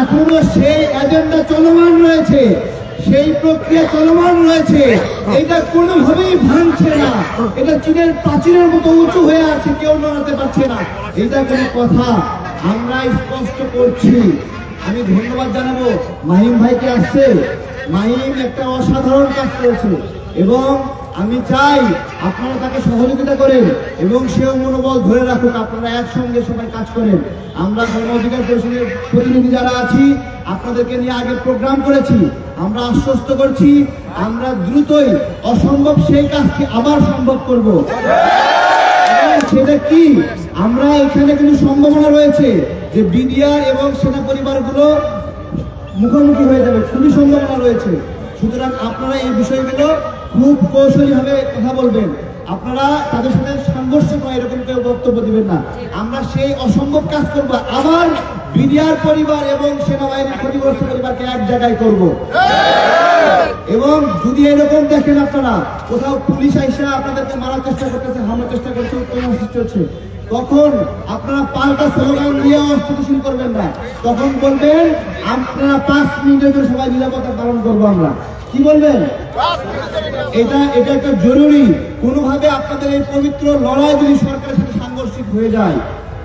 এখনও সেই এজেন্ডা চলমান রয়েছে, সেই প্রক্রিয়া চলমান রয়েছে। এটা কোনোভাবেই ভাঙছে না। এটা চীনের প্রাচীরের মতো উঁচু হয়ে আছে, কেউ নড়াতে পারছে না। এটা কোনো কথা। আমরা স্পষ্ট করছি। আমি ধন্যবাদ জানাব। মাহিম ভাইকে আসছে? মাহিম একটা অসাধারণ কাজ করেছে। এবং আমি চাই আপনারা তাকে সহযোগিতা করেন এবং সেও মনোবল ধরে রাখুক, আপনারা একসঙ্গে সবাই কাজ করেন। আমরা গণ অধিকার পরিষদের প্রতিনিধি যারা আছি, আপনাদেরকে নিয়ে আগে প্রোগ্রাম করেছি, আমরা আশ্বস্ত করছি, আমরা দ্রুতই অসম্ভব সেই কাজকে আবার সম্ভব করব। সেটা কি? আমরা এখানে কিন্তু সম্ভাবনা রয়েছে যে বিডিআর এবং সেনা পরিবারগুলো মুখোমুখি হয়ে যাবে। খুবই সম্ভাবনা রয়েছে। সুতরাং আপনারা এই বিষয়গুলো খুব কৌশলী ভাবে কথা বলবেন। আপনারা তাদের সাথে সংঘর্ষ নয় এরকম কেউ বক্তব্য দিবেন না। আমরা সেই অসম্ভব কাজ করব। আবার বিডিআর পরিবার এবং সেনাবাহিনীর ক্ষতিগ্রস্ত পরিবারকে এক জায়গায় করব। এবং যদি এরকম দেখেন আপনারা, কোথাও পুলিশ আইসা আপনাদেরকে মারার চেষ্টা করতেছে, হামলার চেষ্টা করছে, উত্তেজনা সৃষ্টি হচ্ছে, তখন আপনারা পাল্টা স্লোগান দিয়ে অস্থিতিশীল করবেন না। তখন বলবেন আপনারা পাঁচ মিনিটের সবাই নিরাপত্তা পালন করব আমরা। কি বলবেন? এটা এটা একটা জরুরি। কোনোভাবে আপনাদের এই পবিত্র লড়াই যদি সরকারের সাথে সাংঘর্ষিক হয়ে যায়,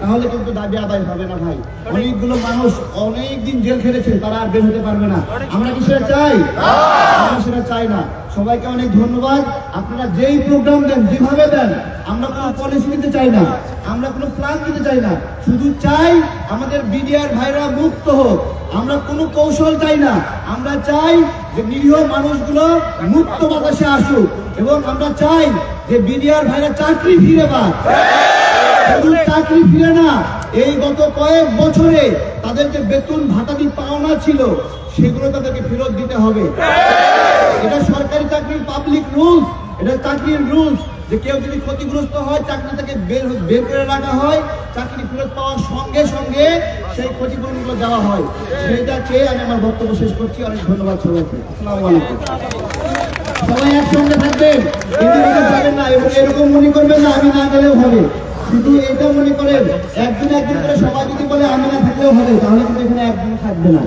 তাহলে কিন্তু দাবি আদায় হবে না ভাই। অনেকগুলো মানুষ অনেক দিন জেল খেটেছে, তারা আর বের হতে পারবে না। আমরা কি সেটা চাই? আমরা সেটা চাই না। সবাইকে অনেক ধন্যবাদ। আপনারা যেই প্রোগ্রাম দেন, যেভাবে দেন, আমরা কোনো পলিসি দিতে চাই না। আমরা কোনো প্ল্যান দিতে চাই না। শুধু চাই আমাদের বিডিআর ভাইরা মুক্ত হোক। আমরা কোনো কৌশল চাই না। আমরা চাই যে নিরীহ মানুষগুলো মুক্ত বাতাসে আসুক। এবং আমরা চাই যে বিডিআর ভাইরা চাকরি ফিরে পাক। চাকরি ফিরে না, এই গত কয়েক বছরে তাদের যে বেতন ভাতাদি পাওনা ছিল, সেগুলো তাদেরকে ফেরত দিতে হবে। এটা সরকারি চাকরির পাবলিক রুলস এটা চাকরির রুলস যে কেউ যদি ক্ষতিগ্রস্ত হয়, চাকরি থেকে বের বের করে রাখা হয়। চাকরি ফেরত পাওয়ার সঙ্গে সঙ্গে সেই ক্ষতিপূরণগুলো দেওয়া হয়। সেইটা চেয়ে আমি আমার বক্তব্য শেষ করছি। অনেক ধন্যবাদ সবাইকে। আসসালামু আলাইকুম। সবাই একসঙ্গে থাকবেন। না এবং এরকম মনে করবেন না, আমি না গেলেও হবে। শুধু এটা মনে করেন, একদিন একদিন করে সবাই যদি বলে আমি না থাকলেও হবে, তাহলে কিন্তু এখানে একদিন থাকবে না।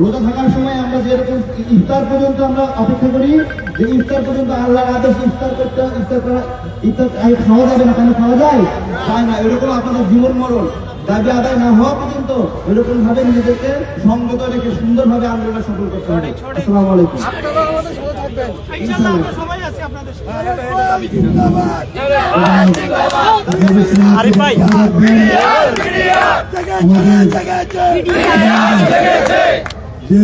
রোজা থাকার সময় আমরা যেরকম ইফতার পর্যন্ত আমরা অপেক্ষা করি, যে ইফতার পর্যন্ত আল্লাহর আদেশ ইফতার করতে ইফতার করা ইফতার খাওয়া যাবে না, কেন খাওয়া যায়? না, এরকম আপনাদের জীবন মরণ দাবি আদায় না হওয়া পর্যন্ত এরকম ভাবে নিজেদেরকে সংযত রেখে সুন্দরভাবে আন্দোলন সফল করতে হবে। আসসালামু আলাইকুম। ইনশাআল্লাহ আরিফ ভাই। যে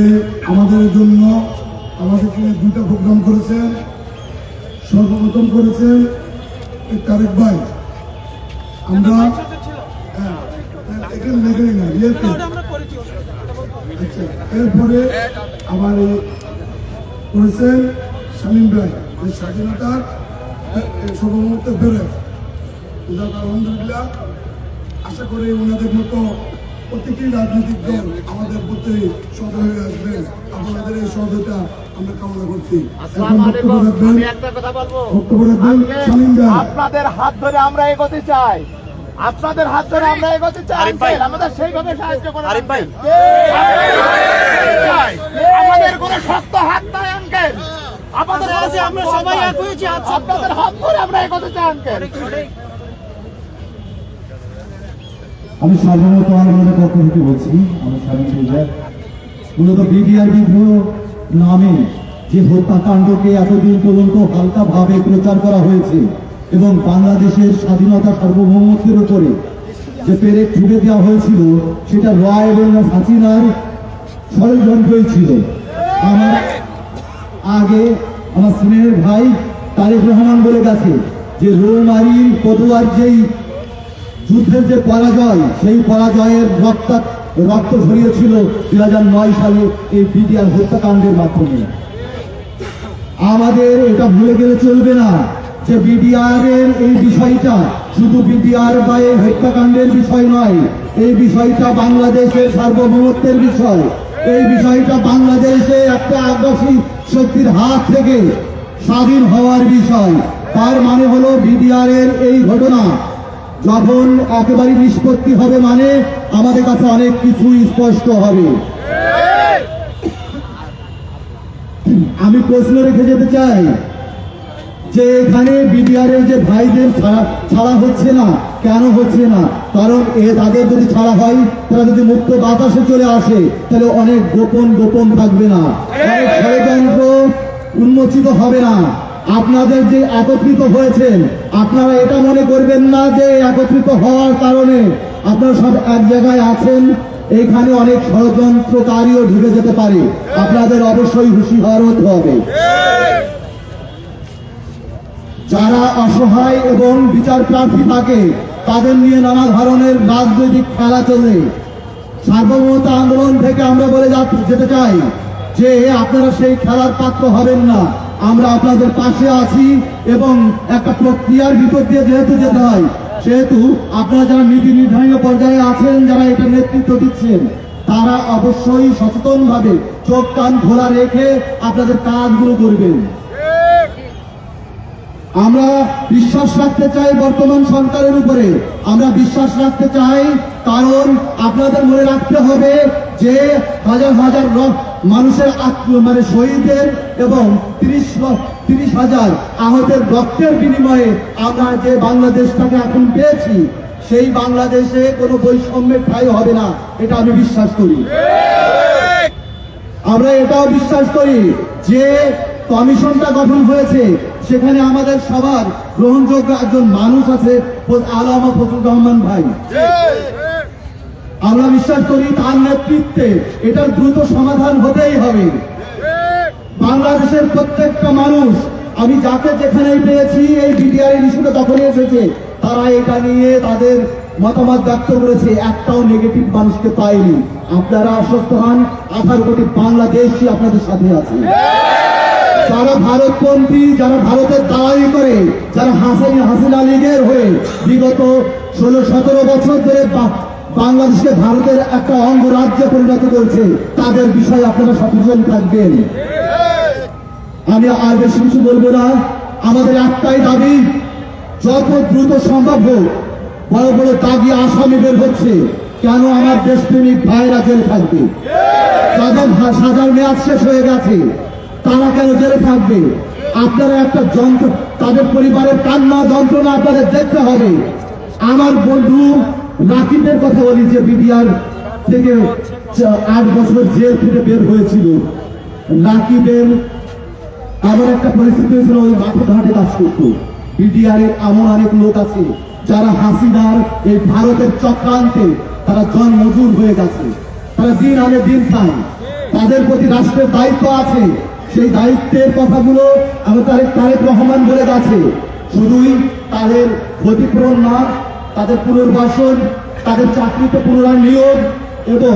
আমাদের জন্য আমাদেরকে দুইটা প্রোগ্রাম করেছেন সর্বপ্রথম করেছেন তারেক ভাই। আমরা হ্যাঁ, এখানে লেগে না ইয়েতে। আচ্ছা এরপরে এই করেছেন শামীম ভাই যে স্বাধীনতার সর্বমুহূর্তে আলহামদুলিল্লাহ আশা করি ওনাদের মতো প্রতিটি রাজনৈতিক দল আমাদের প্রতি সদ হয়ে আসবেন আপনাদের এই সহযোগিতা আমরা কামনা করছি। বক্তব্য রাখবেন। একটা কথা বলব। শামীম আপনাদের হাত ধরে আমরা এগোতে চাই। আপনাদের হাত ধরে আমরা এগোতে চাই আমাদের সেইভাবে সাহায্য করুন আরিফ ভাই। আমাদের কোনো শক্ত হাত নাই আঙ্কেল। আমাদের আচ্ছা, কাছে আমরা সবাই এক হয়েছি, হাত আপনাদের হাত ধরে আমরা এগোতে চাই আঙ্কেল। আমি সাধারণত আন্দোলনের পক্ষ থেকে বলছি আমি স্বামী মূলত বিদ্রোহ নামে যে হত্যাকাণ্ডকে এতদিন পর্যন্ত হালকাভাবে প্রচার করা হয়েছে এবং বাংলাদেশের স্বাধীনতা সার্বভৌমত্বের উপরে যে পেরেক ছুটে দেওয়া হয়েছিল, সেটা রয় এবং হাসিনার ষড়যন্ত্রই ছিল। আমার আগে আমার স্নেহের ভাই তারেক রহমান বলে গেছে যে রৌমারির পদুয়ার যেই যুদ্ধের যে পরাজয়, সেই পরাজয়ের রক্ত রক্ত ঝরিয়েছিল দুই হাজার নয় সালে এই বিডিআর হত্যাকাণ্ডের মাধ্যমে। আমাদের এটা ভুলে গেলে চলবে না। যে বিডিআর এর এই বিষয়টা শুধু বিডিআর বা এই হত্যাকাণ্ডের বিষয় নয়, এই বিষয়টা বাংলাদেশের সার্বভৌমত্বের বিষয়। এই বিষয়টা বাংলাদেশে একটা আগ্রাসী শক্তির হাত থেকে স্বাধীন হওয়ার বিষয়। তার মানে হলো বিডিআর এর এই ঘটনা। যখন একেবারে নিষ্পত্তি হবে মানে আমাদের কাছে অনেক কিছু স্পষ্ট হবে। আমি প্রশ্ন রেখে যেতে চাই। যে এখানে বিডিআর যে ভাইদের ছাড়া হচ্ছে না, কেন হচ্ছে না? কারণ এ তাদের যদি ছাড়া হয়, তারা যদি মুক্ত বাতাসে চলে আসে, তাহলে অনেক গোপন গোপন থাকবে না। ষড়যন্ত্র উন্মোচিত হবে না। আপনাদের যে একত্রিত হয়েছেন, আপনারা এটা মনে করবেন না যে একত্রিত হওয়ার কারণে আপনারা সব এক জায়গায় আছেন, এখানে অনেক ষড়যন্ত্রকারীও ঢুকে যেতে পারে। আপনাদের অবশ্যই হুঁশিয়ার হতে হবে। যারা অসহায় এবং বিচার প্রার্থী থাকে, তাদের নিয়ে নানা ধরনের রাজনৈতিক খেলা চলে। সার্বভৌমতা আন্দোলন থেকে আমরা বলে যেতে চাই যে আপনারা সেই খেলার পাত্র হবেন না। আমরা আপনাদের পাশে আছি এবং একটা প্রক্রিয়ার ভিতর দিয়ে যেহেতু যেতে হয়, সেহেতু আপনারা যারা নীতি নির্ধারণী পর্যায়ে আছেন, যারা এটা নেতৃত্ব দিচ্ছেন, তারা অবশ্যই সচেতনভাবে চোখ কান খোলা রেখে আপনাদের কাজগুলো করবেন। আমরা বিশ্বাস রাখতে চাই বর্তমান সরকারের উপরে। আমরা বিশ্বাস রাখতে চাই, কারণ আপনাদের মনে রাখতে হবে যে হাজার হাজার মানুষের মানে শহীদের এবং তিরিশ তিরিশ হাজার আহতের রক্তের বিনিময়ে আমরা যে বাংলাদেশটাকে এখন পেয়েছি, সেই বাংলাদেশে কোনো বৈষম্যের ঠাই হবে না, এটা আমি বিশ্বাস করি। আমরা এটাও বিশ্বাস করি যে কমিশনটা গঠন হয়েছে সেখানে আমাদের সবার গ্রহণযোগ্য একজন মানুষ আছে আলামা ফজলুর রহমান ভাই। আমরা বিশ্বাস করি তার নেতৃত্বে এটার দ্রুত সমাধান হতেই হবে। বাংলাদেশের প্রত্যেকটা মানুষ, আমি যাকে যেখানেই পেয়েছি, এই বিডিআর ইস্যুটা তখনই এসেছে। তারা এটা নিয়ে তাদের মতামত ব্যক্ত করেছে, একটাও নেগেটিভ মানুষকে পায়নি। আপনারা আশ্বস্ত হন, আঠারো কোটি বাংলাদেশই আপনাদের সাথে আছে। যারা ভারতপন্থী, যারা ভারতের দালালি করে, যারা হাসিন, হাসিনা লীগের হয়ে বিগত ষোলো, সতেরো বছর ধরে বাংলাদেশকে ভারতের একটা অঙ্গ অঙ্গরাজ্যে পরিণত করছে, তাদের বিষয়ে আপনারা সচেতন থাকবেন। আমি আর বেশি কিছু বলব না। আমাদের একটাই দাবি, যত দ্রুত সম্ভব হোক, বড় বড় দাবি আসামি বের হচ্ছে, কেন আমার দেশপ্রেমিক ভাইরা জেলে থাকবে সাজার মেয়াদ শেষ হয়ে গেছে। তারা কেন জেলে থাকবে? আপনারা একটা যন্ত্র, তাদের পরিবারের কান্না যন্ত্রণা আপনাদের দেখতে হবে। আমার বন্ধু রাকিবের কথা বলি যে বিডিআর থেকে আট বছর জেল থেকে বের হয়েছিল। রাকিবের এমন একটা পরিস্থিতি হয়েছিল, ওই মাঠে ঘাটে কাজ করতো। বিডিআর এর এমন অনেক লোক আছে, যারা হাসিনার এই ভারতের চক্রান্তে তারা জন মজুর হয়ে গেছে। তারা দিন আনে দিন খায়। তাদের প্রতি রাষ্ট্রের দায়িত্ব আছে। সেই দায়িত্বের কথাগুলো আমি তারেক তারেক রহমান বলে গেছে। শুধুই তাদের ক্ষতিপূরণ না, তাদের পুনর্বাসন, তাদের চাকরিতে পুনরায় নিয়োগ এবং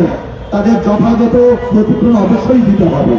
তাদের যথাযথ ক্ষতিপূরণ অবশ্যই দিতে হবে।